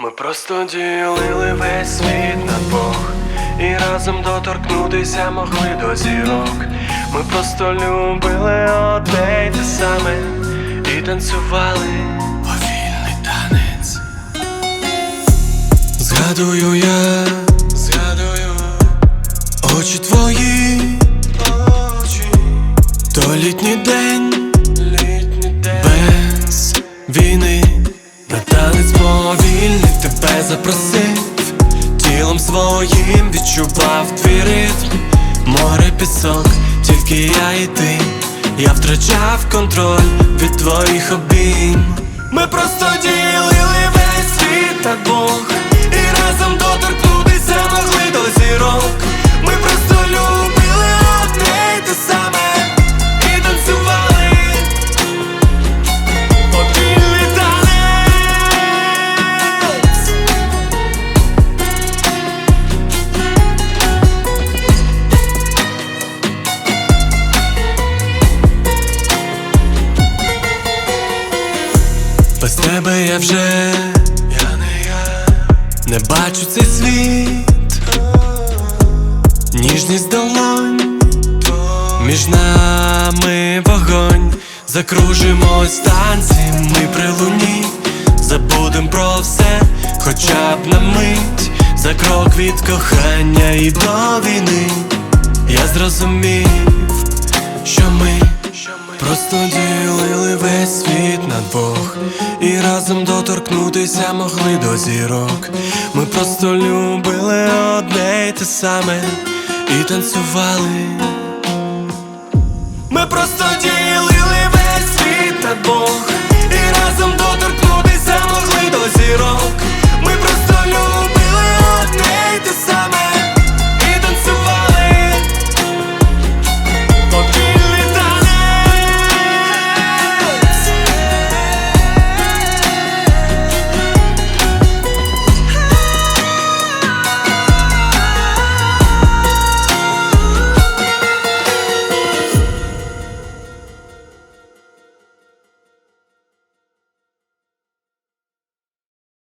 Ми просто ділили весь світ на двох І разом доторкнутися могли до зірок. Ми просто любили одне й те саме і танцювали повільний танець. Згадую я, згадую очі твої, очі, то літній день, літній день без війни. На танець запросив, тілом своїм відчував твій ритм, море пісок, тільки я і ти. Я втрачав контроль від твоїх обійм. Ми просто ділили Без тебе я вже я не я. Не бачу цей світ, ніжність долонь, між нами вогонь, закружимось танці, ми при луні, забудем про все, хоча б на мить, за крок від кохання і до війни. Я зрозумів, що ми просто ділили весь світ разом доторкнутися могли до зірок. Ми просто любили одне й те саме і танцювали.